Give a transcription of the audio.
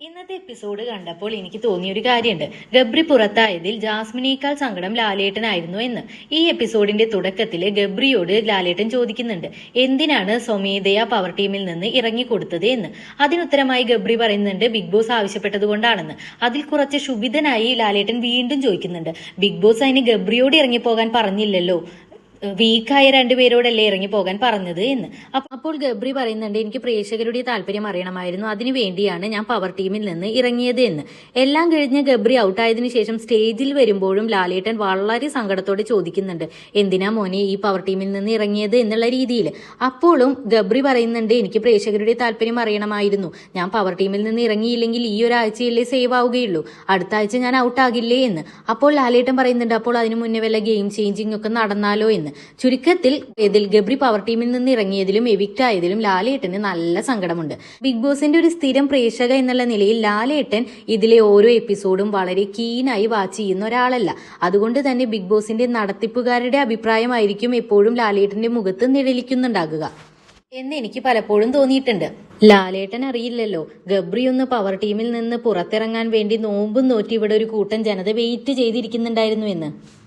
ഇന്നത്തെ എപ്പിസോഡ് കണ്ടപ്പോൾ എനിക്ക് തോന്നിയൊരു കാര്യമുണ്ട്. ഗബ്രി പുറത്തായതിൽ ജാസ്മിനേക്കാൾ സങ്കടം ലാലേട്ടനായിരുന്നു എന്ന്. ഈ എപ്പിസോഡിന്റെ തുടക്കത്തിൽ ഗബ്രിയോട് ലാലേട്ടൻ ചോദിക്കുന്നുണ്ട് എന്തിനാണ് സ്വമേധയ പവർ ടീമിൽ നിന്ന് ഇറങ്ങിക്കൊടുത്തത് എന്ന്? അതിനുത്തരമായി ഗബ്രി പറയുന്നുണ്ട് ബിഗ് ബോസ് ആവശ്യപ്പെട്ടതുകൊണ്ടാണെന്ന്. അതിൽ കുറച്ച് ശുഭിതനായി ലാലേട്ടൻ വീണ്ടും ചോദിക്കുന്നുണ്ട് ബിഗ് ബോസ് അതിന് ഗബ്രിയോട് ഇറങ്ങിപ്പോകാൻ പറഞ്ഞില്ലല്ലോ? വീക്കായ രണ്ടുപേരോടല്ലേ ഇറങ്ങി പോകാൻ പറഞ്ഞത് എന്ന്. അപ്പോൾ ഗബ്രി പറയുന്നുണ്ട് എനിക്ക് പ്രേക്ഷകരുടെ താല്പര്യം അറിയണമായിരുന്നു. അതിനു വേണ്ടിയാണ് ഞാൻ പവർ ടീമിൽ നിന്ന് ഇറങ്ങിയത് എന്ന്. എല്ലാം കഴിഞ്ഞ് ഗബ്രി ഔട്ടായതിനു ശേഷം സ്റ്റേജിൽ വരുമ്പോഴും ലാലേട്ടൻ വളരെ സങ്കടത്തോടെ ചോദിക്കുന്നുണ്ട് എന്തിനാ മോനെ ഈ പവർ ടീമിൽ നിന്ന് ഇറങ്ങിയത്? എന്നുള്ള രീതിയിൽ. അപ്പോഴും ഗബ്രി പറയുന്നുണ്ട് എനിക്ക് പ്രേക്ഷകരുടെ താല്പര്യം അറിയണമായിരുന്നു. ഞാൻ പവർ ടീമിൽ നിന്ന് ഇറങ്ങിയില്ലെങ്കിൽ ഈ ഒരാഴ്ചയല്ലേ സേവ് ആവുകയുള്ളൂ. അടുത്ത ആഴ്ച ഞാൻ ഔട്ടാകില്ലേ എന്ന്. അപ്പോൾ ലാലേട്ടൻ പറയുന്നുണ്ട് അപ്പോൾ അതിനു മുന്നേ വല്ല ഗെയിം ചേഞ്ചിങ് ഒക്കെ നടന്നാലോ എന്ന് ചുരുക്കത്തിൽ ഇതിൽ ഗബ്രി പവർ ടീമിൽ നിന്ന് ഇറങ്ങിയതിലും എവിക്റ്റ് ആയതിലും ലാലേട്ടന് നല്ല സങ്കടമുണ്ട്. ബിഗ് ബോസിന്റെ ഒരു സ്ഥിരം പ്രേക്ഷക എന്നുള്ള നിലയിൽ ലാലേട്ടൻ ഇതിലെ ഓരോ എപ്പിസോഡും വളരെ കീനായി വാച്ച് ചെയ്യുന്ന ഒരാളല്ല. അതുകൊണ്ട് തന്നെ ബിഗ് ബോസിന്റെ നടത്തിപ്പുകാരുടെ അഭിപ്രായമായിരിക്കും എപ്പോഴും ലാലേട്ടന്റെ മുഖത്ത് നിഴലിക്കുന്നുണ്ടാകുക. എന്ന് എനിക്ക് പലപ്പോഴും തോന്നിയിട്ടുണ്ട്. ലാലേട്ടൻ അറിയില്ലല്ലോ ഗബ്രി ഒന്ന് പവർ ടീമിൽ നിന്ന് പുറത്തിറങ്ങാൻ വേണ്ടി നോമ്പും നോറ്റി ഇവിടെ ഒരു കൂട്ടം ജനത വെയിറ്റ് ചെയ്തിരിക്കുന്നുണ്ടായിരുന്നു എന്ന്.